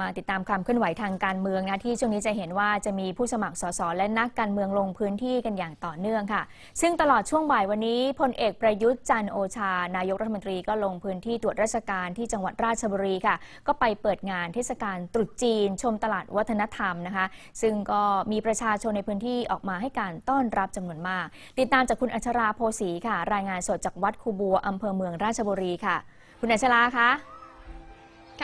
มาติดตามความเคลื่อนไหวทางการเมืองนะที่ช่วงนี้จะเห็นว่าจะมีผู้สมัครสสและนักการเมืองลงพื้นที่กันอย่างต่อเนื่องค่ะ ซึ่งตลอดช่วงบ่ายวันนี้พลเอกประยุทธ์จันทร์โอชา นายกรัฐมนตรีก็ลงพื้นที่ตรวจราชการที่จังหวัดราชบุรีค่ะ ก็ไปเปิดงานเทศกาลตรุษจีน ชมตลาดวัฒนธรรมนะคะ ซึ่งก็มีประชาชนในพื้นที่ออกมาให้การต้อนรับจำนวนมาก ติดตามจากคุณอัชราโพสีค่ะ รายงานสดจากวัดคูบัวอำเภอเมืองราชบุรีค่ะ คุณอัชราคะ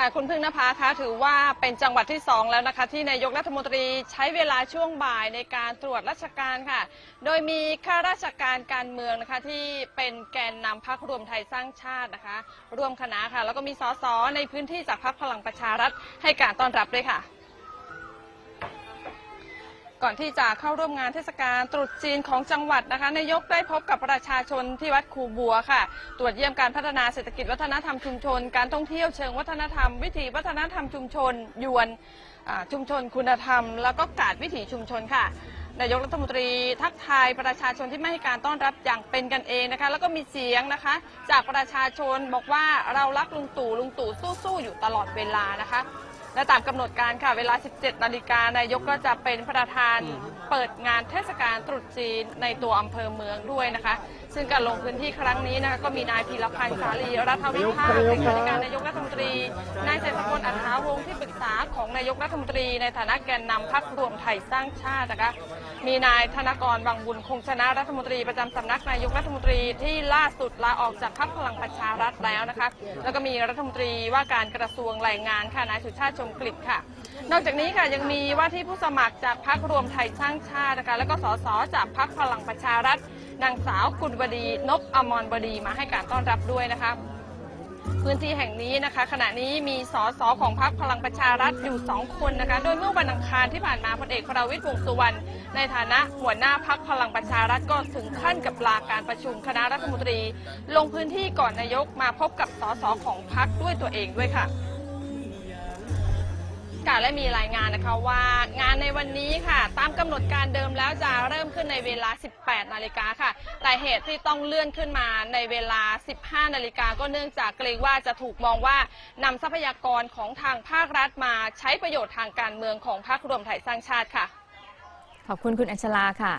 ค่ะคุณพึ่งนภาคะถือว่าเป็นจังหวัดที่ 2 แล้วนะคะ ที่นายกรัฐมนตรีใช้เวลาช่วงบ่ายในการตรวจราชการค่ะ โดยมีข้าราชการการเมืองนะคะที่เป็นแกนนำพรรครวมไทยสร้างชาตินะคะร่วมคณะค่ะ แล้วก็มีสสในพื้นที่จากพรรคพลังประชารัฐให้การต้อนรับด้วยค่ะ ก่อนที่จะเข้าร่วมงานเทศกาลตรุษจีนของจังหวัดนะคะนายกได้พบกับประชาชนที่วัดคูบัวค่ะ ตรวจเยี่ยมการพัฒนาเศรษฐกิจวัฒนธรรมชุมชน การท่องเที่ยวเชิงวัฒนธรรม วิถีวัฒนธรรมชุมชนยวนชุมชนคุณธรรม แล้วก็กาดวิถีชุมชนค่ะ นายกรัฐมนตรีทักทายประชาชนที่ไม่ให้การต้อนรับอย่างเป็นกันเองนะคะ แล้วก็มีเสียงนะคะ จากประชาชนบอกว่าเรารักลุงตู่ลุงตู่สู้ๆอยู่ตลอดเวลานะคะ และตามกำหนดการค่ะเวลา 17 นาฬิกานายกก็จะเป็นประธานเปิดงานเทศกาลตรุษจีนในตัวอำเภอเมืองด้วยนะคะ ซึ่งการลงพื้นที่ครั้งนี้นะคะก็มีนายพีรพันธ์สาลีรัฐวิภาคเลขาธิการนายกรัฐ วงที่ปรึกษาของนายกรัฐมนตรี ในฐานะแกนนำพรรครวมไทยสร้างชาตินะคะ มีนายธนกรบางบุญคงชนะรัฐมนตรีประจำสำนักนายกรัฐมนตรีที่ล่าสุดลาออกจากพรรคพลังประชารัฐแล้วนะคะ แล้วก็มีรัฐมนตรีว่าการกระทรวงแรงงานค่ะนายสุชาติชมกลิ่นค่ะ นอกจากนี้ค่ะยังมีว่าที่ผู้สมัครจากพรรครวมไทยสร้างชาตินะคะแล้วก็สสจากพรรคพลังประชารัฐนางสาวกุลบดีนพอมรบดีมาให้การต้อนรับด้วยนะคะ พื้นที่แห่งนี้นะคะ ขณะนี้มีสสของพรรคพลังประชารัฐอยู่ 2 คนนะคะ โดยเมื่อวันอังคารที่ผ่านมาพลเอกประวิตรวงสุวรรณในฐานะหัวหน้าพรรคพลังประชารัฐก็ถึงขั้นกับลาการประชุมคณะรัฐมนตรี ลงพื้นที่ก่อนนายกมาพบกับสสของพรรคด้วยตัวเองด้วยค่ะ ค่ะและมีรายงานนะคะว่างานในวันนี้ค่ะ ตามกำหนดการเดิมแล้วจะเริ่มขึ้นในเวลา 18 นาฬิกาค่ะ แต่เหตุที่ต้องเลื่อนขึ้นมาในเวลา 15 นาฬิกาก็เนื่องจากเกรงว่าจะถูกมองว่านำทรัพยากรของทางภาครัฐมาใช้ประโยชน์ทางการเมืองของพรรครวมไทยสร้างชาติค่ะ ขอบคุณคุณอัญชลาค่ะ